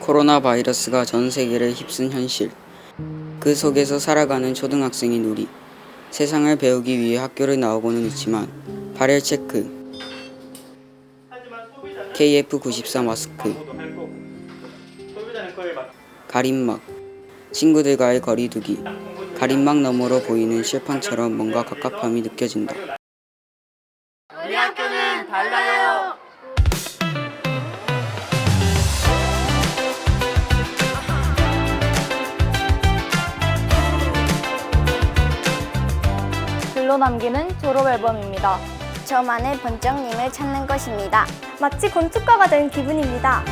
코로나 바이러스가 전 세계를 휩쓴 현실. 그 속에서 살아가는 초등학생인 우리. 세상을 배우기 위해 학교를 나오고는 있지만 발열 체크, KF94 마스크, 가림막, 친구들과의 거리두기, 가림막 너머로 보이는 실판처럼 뭔가 갑갑함이 느껴진다. 우리 학교는 달라 요. 글로 남기는 졸업 앨범입니다. 저만의 번쩍님을 찾는 것입니다. 마치 건축가가 된 기분입니다.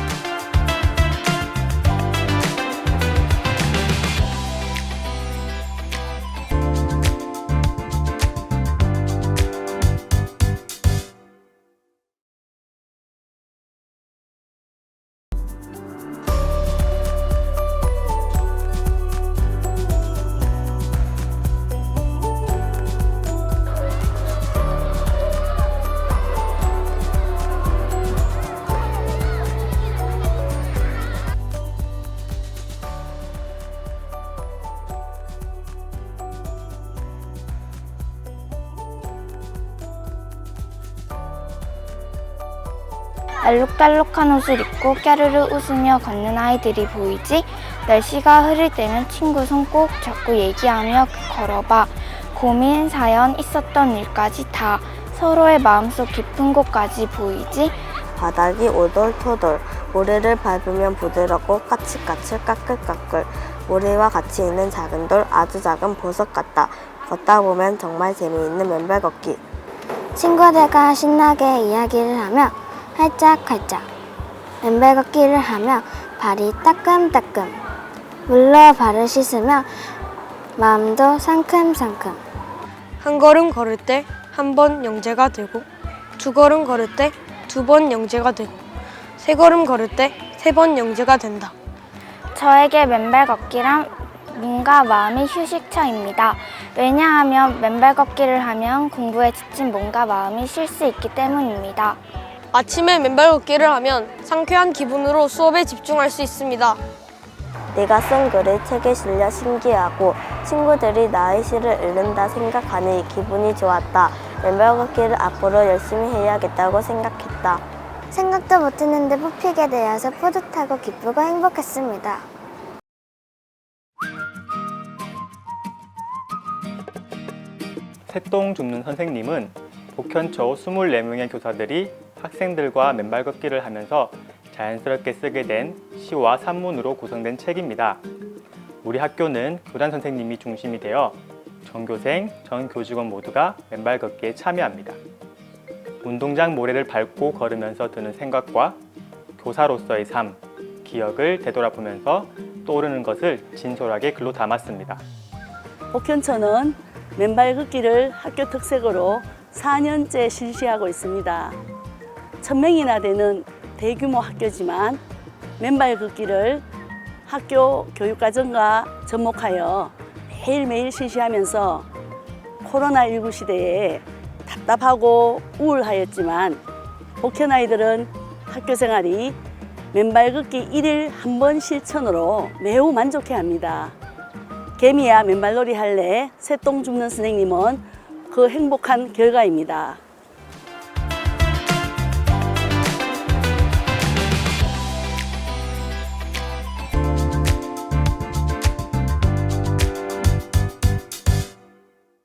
알록달록한 옷을 입고 까르르 웃으며 걷는 아이들이 보이지? 날씨가 흐릴 때는 친구 손 꼭 잡고 얘기하며 걸어봐. 고민, 사연, 있었던 일까지 다 서로의 마음속 깊은 곳까지 보이지? 바닥이 오돌토돌, 모래를 밟으면 부드럽고 까칠까칠 까끌까끌, 모래와 같이 있는 작은 돌, 아주 작은 보석 같다. 걷다 보면 정말 재미있는 맨발 걷기. 친구들과 신나게 이야기를 하며 활짝활짝 맨발 걷기를 하며 발이 따끔따끔 물로 발을 씻으며 마음도 상큼상큼 한 걸음 걸을 때 한 번 영재가 되고 두 걸음 걸을 때 두 번 영재가 되고 세 걸음 걸을 때 세 번 영재가 된다. 저에게 맨발 걷기란 몸과 마음의 휴식처입니다. 왜냐하면 맨발 걷기를 하면 공부에 지친 몸과 마음이 쉴 수 있기 때문입니다. 아침에 맨발 걷기를 하면 상쾌한 기분으로 수업에 집중할 수 있습니다. 내가 쓴 글이 책에 실려 신기하고 친구들이 나의 시를 읽는다 생각하니 기분이 좋았다. 맨발 걷기를 앞으로 열심히 해야겠다고 생각했다. 생각도 못했는데 뽑히게 되어서 뿌듯하고 기쁘고 행복했습니다. 새똥 줍는 선생님은 복현초 24명의 교사들이 학생들과 맨발 걷기를 하면서 자연스럽게 쓰게 된 시와 산문으로 구성된 책입니다. 우리 학교는 교단 선생님이 중심이 되어 전교생, 전 교직원 모두가 맨발 걷기에 참여합니다. 운동장 모래를 밟고 걸으면서 드는 생각과 교사로서의 삶, 기억을 되돌아보면서 떠오르는 것을 진솔하게 글로 담았습니다. 복현초는 맨발 걷기를 학교 특색으로 4년째 실시하고 있습니다. 1000명이나 되는 대규모 학교지만 맨발 걷기를 학교 교육과정과 접목하여 매일매일 실시하면서 코로나19 시대에 답답하고 우울하였지만 복현 아이들은 학교 생활이 맨발 걷기 1일 한 번 실천으로 매우 만족해 합니다. 개미야 맨발놀이 할래 새똥 줍는 선생님은 그 행복한 결과입니다.